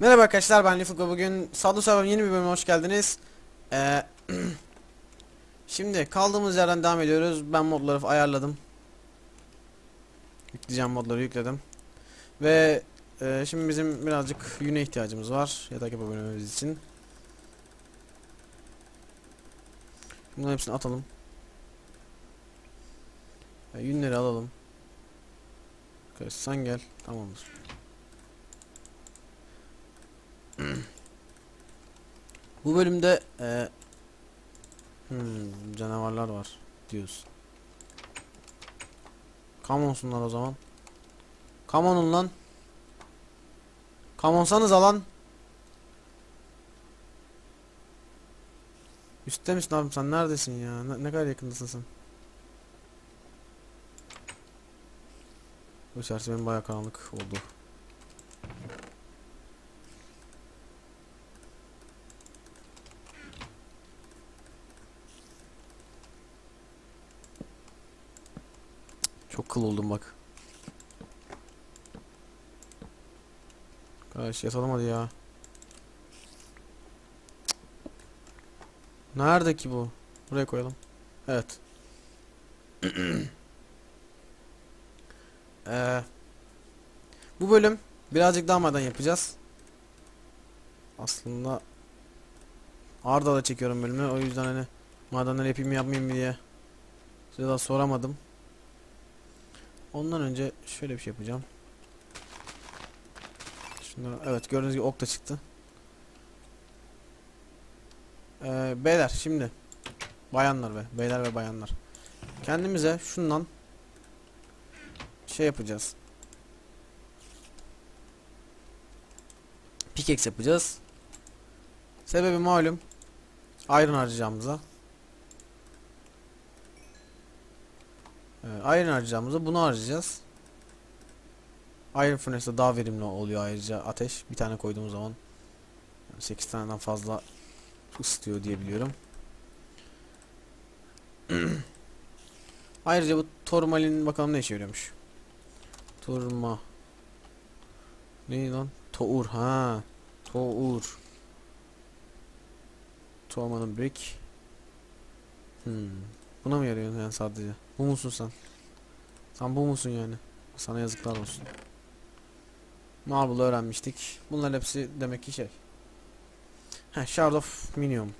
Merhaba arkadaşlar ben Lifuk ve bugün Sadu Server yeni bir bölüme hoş geldiniz. Ee, şimdi kaldığımız yerden devam ediyoruz. Ben modları ayarladım. Yükleyeceğim modları yükledim. Ve e, şimdi bizim birazcık yüne ihtiyacımız var yatak yapabilmemiz için. Bunların hepsini atalım. E, yünleri alalım. Sen gel. Tamamdır. Bu bölümde e, hmm, canavarlar var diyoruz. Come onsunlar o zaman. Come on'un lan. Come onsanız alan. Üstte misin abi sen neredesin ya? Ne, ne kadar yakındasın sen? Bu içerisi benim bayağı karanlık oldu. Çok kıl oldum bak. Kardeş yatalım hadi ya. Nerede ki bu? Buraya koyalım. Evet. ee, bu bölüm birazcık daha maden yapacağız. Aslında Arda da çekiyorum bölümü. O yüzden hani madenleri yapayım yapmayayım diye size daha soramadım. Ondan önce şöyle bir şey yapacağım. Şunları, evet gördüğünüz gibi ok da çıktı. Ee, beyler şimdi bayanlar ve beyler ve bayanlar kendimize şundan şey yapacağız. Pickaxe yapacağız. Sebebi malum iron harcayacağımıza. Evet, iron harcayacağımıza bunu harcayacağız. Iron Furnace'de daha verimli oluyor ayrıca ateş. Bir tane koyduğumuz zaman 8 taneden fazla ısıtıyor diye biliyorum. ayrıca bu Tormalin bakalım ne işe yarıyormuş. Turma. Ne lan? Tour ha. Tour. Tormanın brick. Hmm. Buna mı yarıyor yani sadece? Bu musun sen? Sen bu musun yani? Sana yazıklar olsun. Marble'ı öğrenmiştik. Bunların hepsi demek ki şey. Heh, Shard of Minium.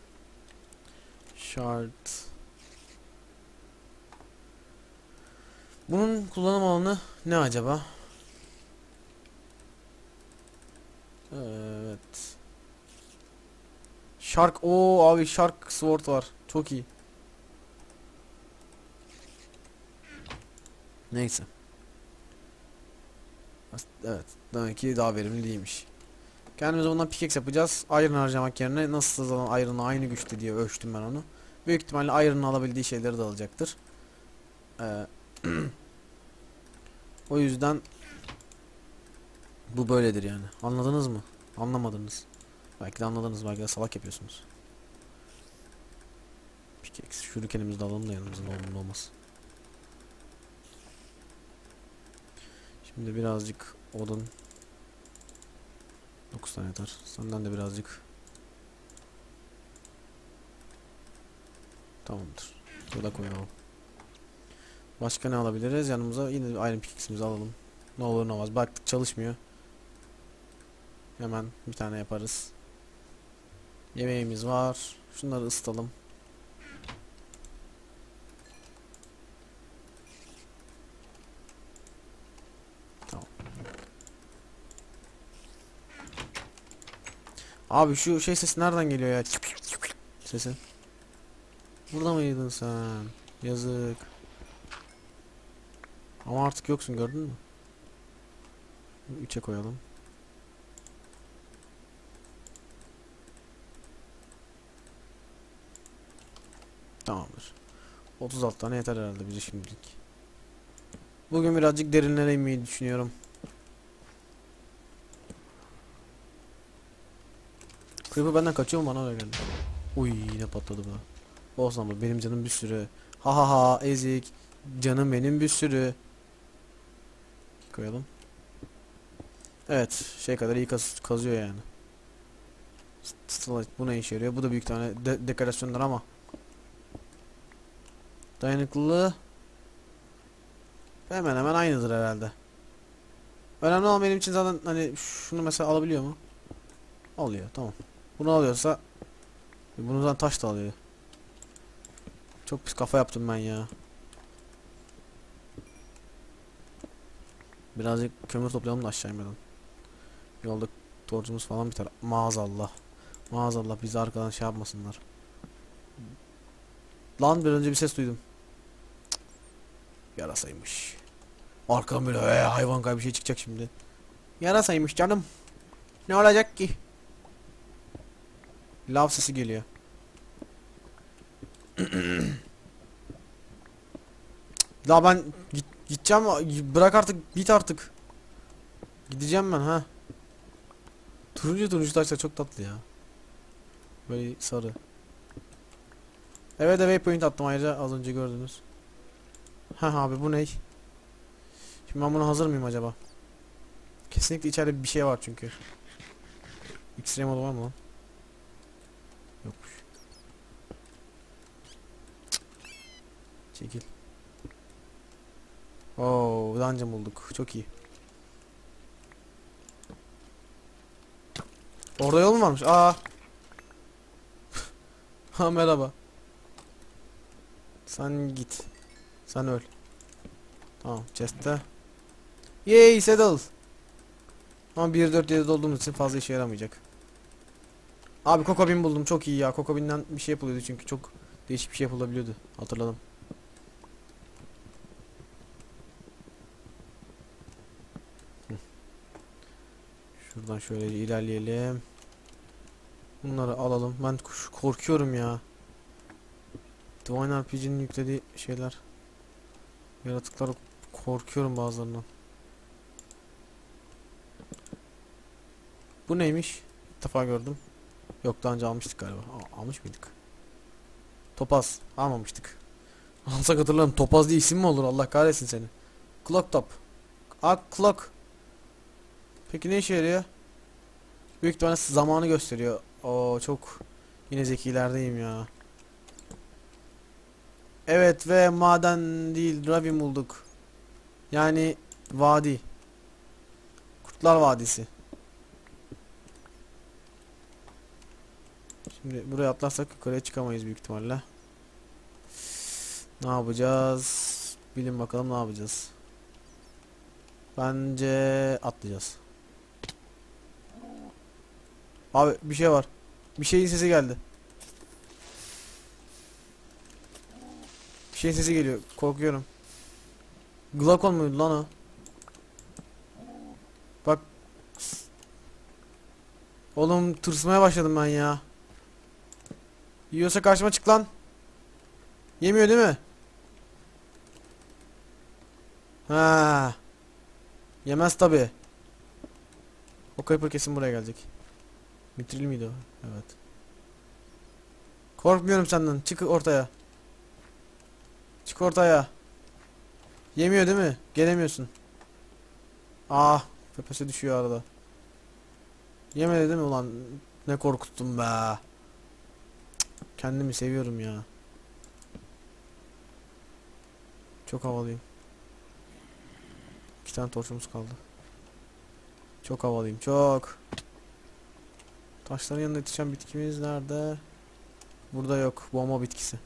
Shard. Bunun kullanım alanı ne acaba? Evet. Shark. o abi Shark Sword var. Çok iyi. Neyse. Evet. Demek ki daha verimli değilmiş. Kendimize bundan pickaxe yapacağız. Iron harcamak yerine nasıl zaman Iron'la aynı güçte diye ölçtüm ben onu. Büyük ihtimalle Iron'ın alabildiği şeyleri de alacaktır. Ee, o yüzden bu böyledir yani. Anladınız mı? Anlamadınız. Belki de anladınız. Belki de salak yapıyorsunuz. Pickaxe. Şurikenimizi de alalım da yanımızda ne olmaz. Şimdi birazcık odun 9 tane yeter. Senden de birazcık Tamamdır. Burada koyalım. Başka ne alabiliriz? Yanımıza yine iron pickaxe'imizi alalım. Ne olur ne olmaz. Baktık çalışmıyor. Hemen bir tane yaparız. Yemeğimiz var. Şunları ısıtalım. Abi şu şey sesi nereden geliyor ya? Sesi. Burada mıydın sen? Yazık. Ama artık yoksun gördün mü? 3'e koyalım. Tamamdır. 36 tane yeter herhalde bize şimdilik. Bugün birazcık derinlere inmeyi düşünüyorum. Creeper benden kaçıyor mu bana öyle geldi. Uy yine patladı bu. Olsun benim canım bir sürü. Ha ha ha ezik. Canım benim bir sürü. Koyalım. Evet şey kadar iyi kaz kazıyor yani. Starlight bu ne işe yarıyor? Bu da büyük tane de dekorasyonlar ama. Dayanıklılığı hemen hemen aynıdır herhalde. Önemli olan benim için zaten hani şunu mesela alabiliyor mu? Alıyor tamam. Bunu alıyorsa e, bunu zaten taş da alıyor. Çok pis kafa yaptım ben ya. Birazcık kömür toplayalım da aşağı inmeden. Yolda torcumuz falan biter. Maazallah. Maazallah bizi arkadan şey yapmasınlar. Lan bir önce bir ses duydum. Yarasaymış. Arkadan böyle ee, hayvan bir şey çıkacak şimdi. Yarasaymış canım. Ne olacak ki? Lav sesi geliyor. La ben git, gideceğim bırak artık git artık. Gideceğim ben ha. Turuncu turuncu taşlar çok tatlı ya. Böyle sarı. Evet waypoint attım ayrıca az önce gördünüz. Ha abi bu ne? Şimdi ben buna hazır mıyım acaba? Kesinlikle içeride bir şey var çünkü. X-ray modu var mı lan? Yokmuş. Çekil. Oo, dungeon bulduk. Çok iyi. Orada yol mu varmış? Aa. ha merhaba. Sen git. Sen öl. Tamam chest'te. Yay saddle. Ama 1.4.7 olduğumuz için fazla işe yaramayacak. Abi kokobin buldum çok iyi ya. Kokobinden bir şey yapılıyordu çünkü çok değişik bir şey yapılabiliyordu. Hatırladım. Şuradan şöyle ilerleyelim. Bunları alalım. Ben korkuyorum ya. Divine RPG'nin yüklediği şeyler. Yaratıklar korkuyorum bazılarından. Bu neymiş? İlk defa gördüm. Yok daha önce almıştık galiba. Aa, almış mıydık? Topaz. Almamıştık. Alsak hatırlarım. Topaz diye isim mi olur? Allah kahretsin seni. Clock top. Aa clock. Peki ne işe yarıyor? Büyük ihtimalle zamanı gösteriyor. Oo çok yine zekilerdeyim ya. Evet ve maden değil ravin bulduk. Yani vadi. Kurtlar Vadisi. Şimdi buraya atlarsak yukarıya çıkamayız büyük ihtimalle. Ne yapacağız? Bilin bakalım ne yapacağız. Bence atlayacağız. Abi bir şey var. Bir şeyin sesi geldi. Bir şeyin sesi geliyor. Korkuyorum. Glakon muydu lan o? Bak. Oğlum tırsmaya başladım ben ya. Yiyorsa karşıma çık lan. Yemiyor değil mi? Ha. Yemez tabi. O Creeper kesin buraya gelecek. Mitril miydi o? Evet. Korkmuyorum senden. Çık ortaya. Çık ortaya. Yemiyor değil mi? Gelemiyorsun. Ah. Pepesi düşüyor arada. Yemedi değil mi ulan? Ne korkuttum be. Kendimi seviyorum ya. Çok havalıyım. İki tane torçumuz kaldı. Çok havalıyım. Çok. Taşların yanında yetişen bitkimiz nerede? Burada yok. Bomba bitkisi.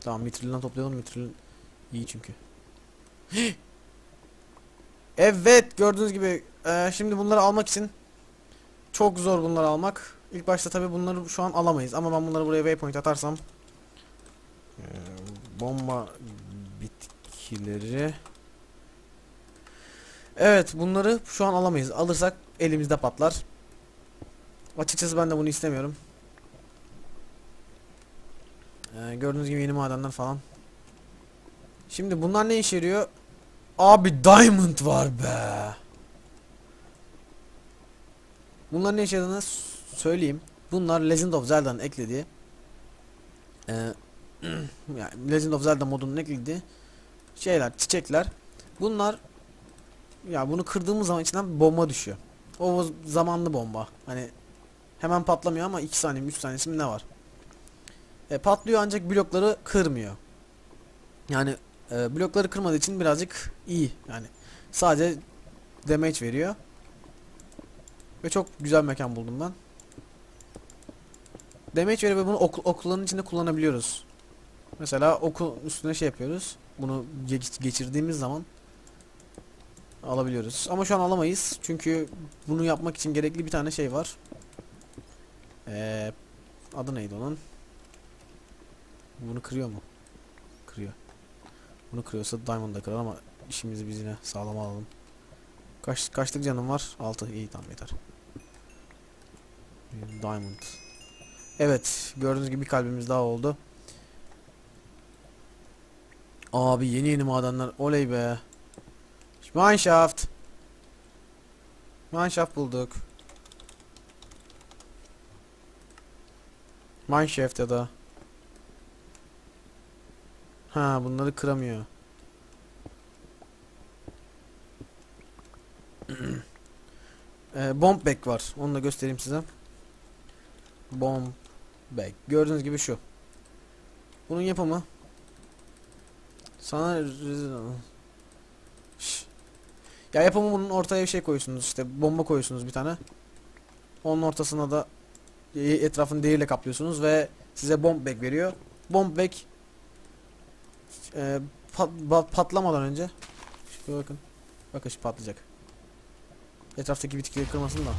Tamam mitrilden toplayalım. Mitril iyi çünkü. evet gördüğünüz gibi e, şimdi bunları almak için çok zor bunları almak. İlk başta tabi bunları şu an alamayız ama ben bunları buraya waypoint atarsam e, bomba bitkileri Evet bunları şu an alamayız. Alırsak elimizde patlar. Açıkçası ben de bunu istemiyorum. Ee, gördüğünüz gibi yeni madenler falan. Şimdi bunlar ne işe yarıyor? Abi diamond var be. Bunlar ne işe yaradığını söyleyeyim. Bunlar Legend of Zelda'nın eklediği e, yani Legend of Zelda modunun eklediği şeyler, çiçekler. Bunlar ya bunu kırdığımız zaman içinden bomba düşüyor. O zamanlı bomba. Hani hemen patlamıyor ama 2 saniye 3 saniyesi mi ne var? E, patlıyor ancak blokları kırmıyor. Yani e, blokları kırmadığı için birazcık iyi. Yani sadece damage veriyor. Ve çok güzel mekan buldum ben. Damage veriyor ve bunu ok okulların içinde kullanabiliyoruz. Mesela okul üstüne şey yapıyoruz. Bunu ge- geçirdiğimiz zaman alabiliyoruz. Ama şu an alamayız. Çünkü bunu yapmak için gerekli bir tane şey var. Ee, adı neydi onun? Bunu kırıyor mu? Kırıyor. Bunu kırıyorsa Diamond da kırar ama işimizi biz yine sağlam alalım. Kaç kaçlık canım var? 6. İyi tamam yeter. Diamond. Evet, gördüğünüz gibi bir kalbimiz daha oldu. Abi yeni yeni madenler. Oley be. Mineshaft. Mineshaft bulduk. Mineshaft ya da. Ha bunları kıramıyor. Ee, bomb bag var. Onu da göstereyim size. Bomb bag. Gördüğünüz gibi şu. Bunun yapımı sana. Ya yapımı bunun ortaya bir şey koyuyorsunuz işte bomba koyuyorsunuz bir tane. Onun ortasına da e, etrafını deriyle kaplıyorsunuz ve size bomb bag veriyor. Bomb bag e, pat, patlamadan önce şu bakın. Bakın şu patlayacak. Etraftaki bitkileri kırmasın da.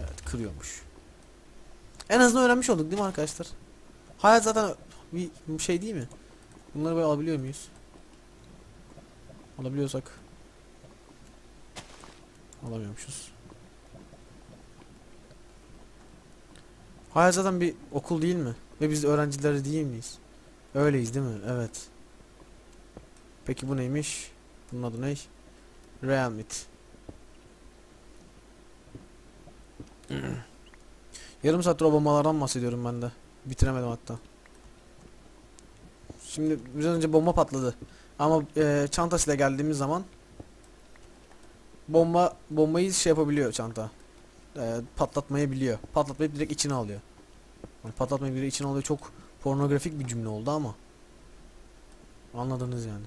Evet kırıyormuş. En azından öğrenmiş olduk değil mi arkadaşlar? Hayat zaten bir şey değil mi? Bunları böyle alabiliyor muyuz? Alabiliyorsak. Alamıyormuşuz. Hayat zaten bir okul değil mi? Ve biz öğrencileri değil miyiz? Öyleyiz değil mi? Evet. Peki bu neymiş? Bunun adı ne? Realmit. Yarım saattir bombalardan bahsediyorum ben de. Bitiremedim hatta. Şimdi biraz önce bomba patladı. Ama e, çantasıyla geldiğimiz zaman bomba bombayı şey yapabiliyor çanta. E, patlatmayı biliyor. Patlatmayı direkt içine alıyor. Yani patlatmayı direkt içine alıyor. Çok pornografik bir cümle oldu ama anladınız yani.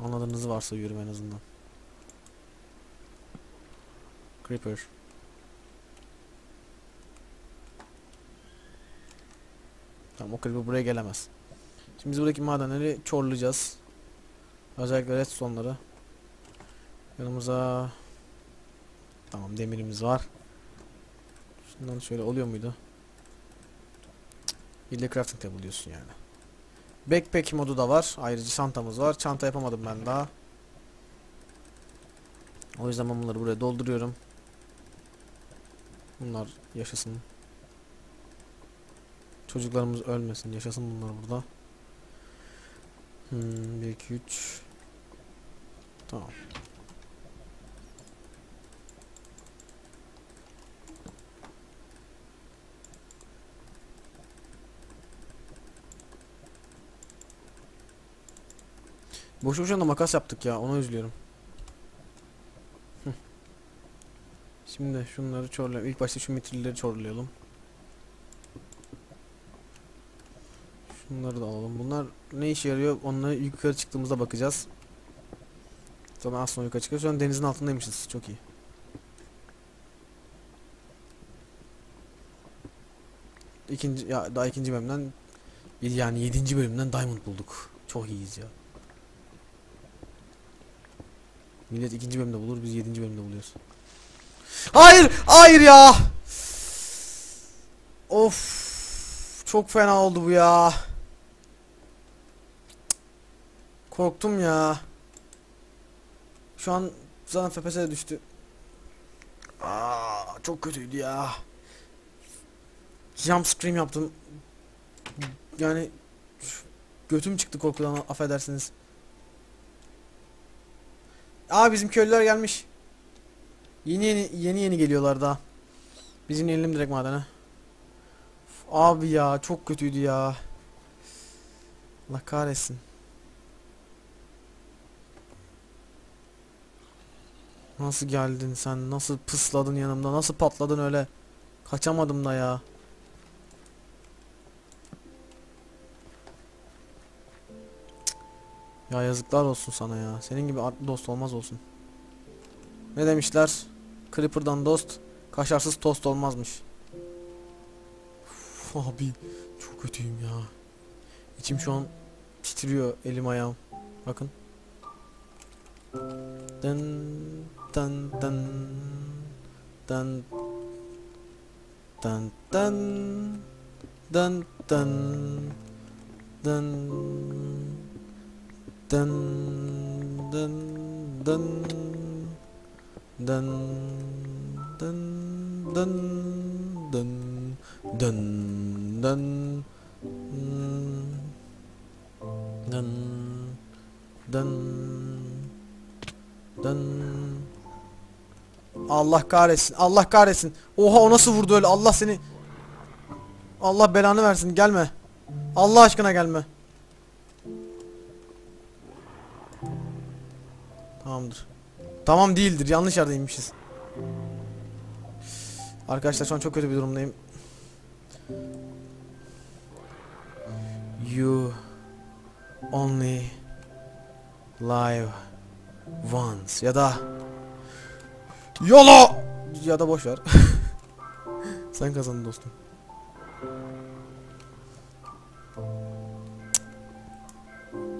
Anladığınızı varsayıyorum en azından. Creeper. Tamam o creeper buraya gelemez. Şimdi biz buradaki madenleri çorlayacağız. Özellikle redstone'ları. Yanımıza Tamam demirimiz var. Şundan şöyle oluyor muydu? İlle crafting table diyorsun yani. Backpack modu da var. Ayrıca çantamız var. Çanta yapamadım ben daha. O yüzden ben bunları buraya dolduruyorum. Bunlar yaşasın. Çocuklarımız ölmesin. Yaşasın bunlar burada. Hmm, 1 2 3 Tamam. Boşu boşuna makas yaptık ya. Ona üzülüyorum. Şimdi şunları çorlayalım. İlk başta şu mitrilleri çorlayalım. Şunları da alalım. Bunlar ne işe yarıyor? Onları yukarı çıktığımızda bakacağız. Sonra az sonra yukarı çıkıyor. Şu an denizin altındaymışız. Çok iyi. İkinci ya daha ikinci bölümden yani yedinci bölümden diamond bulduk. Çok iyiyiz ya. Millet ikinci bölümde bulur, biz yedinci bölümde buluyoruz. Hayır, hayır ya. Of, çok fena oldu bu ya. Korktum ya. Şu an zaten FPS'e düştü. Aa, çok kötüydü ya. Jump scream yaptım. Yani götüm çıktı korkudan affedersiniz. Aa bizim köylüler gelmiş. Yeni yeni yeni yeni geliyorlar daha. Biz inelim direkt madene. Abi ya çok kötüydü ya. Allah kahretsin. Nasıl geldin sen? Nasıl pısladın yanımda? Nasıl patladın öyle? Kaçamadım da ya. Ya yazıklar olsun sana ya. Senin gibi dost olmaz olsun. Ne demişler? Creeper'dan dost, kaşarsız tost olmazmış. Uf, abi çok kötüyüm ya. İçim şu an titriyor elim ayağım. Bakın. Dın dın dın dın dın dın dın dın dın dın dın dın dın dın dın dın dın dın dın dın dın. Allah kahretsin Allah kahretsin. Oha o nasıl vurdu öyle? Allah seni Allah belanı versin gelme. Allah aşkına gelme. Tamamdır Tamam değildir yanlış yerdeymişiz Arkadaşlar şu an çok kötü bir durumdayım You only live once ya da YOLO ya da boş ver. Sen kazandın dostum.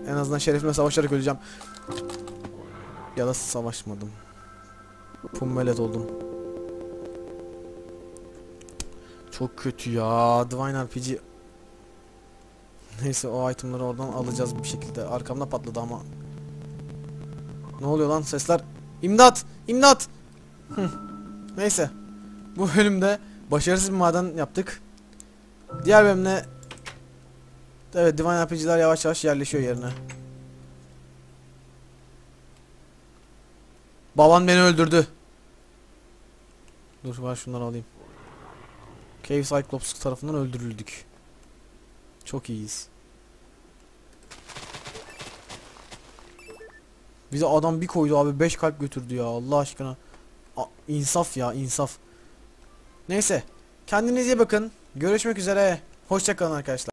En azından şerefime savaşarak öleceğim. Ya da savaşmadım. Pummelet oldum. Çok kötü ya. Divine RPG. Neyse o itemları oradan alacağız bir şekilde. Arkamda patladı ama. Ne oluyor lan sesler? İmdat! İmdat! Neyse. Bu bölümde başarısız bir maden yaptık. Diğer bölümde Evet Divine RPG'ler yavaş yavaş yerleşiyor yerine. Baban beni öldürdü. Dur var şunları alayım. Cave Cyclops tarafından öldürüldük. Çok iyiyiz. Bize adam bir koydu abi 5 kalp götürdü ya Allah aşkına. A insaf ya insaf. Neyse. Kendinize iyi bakın. Görüşmek üzere. Hoşçakalın arkadaşlar.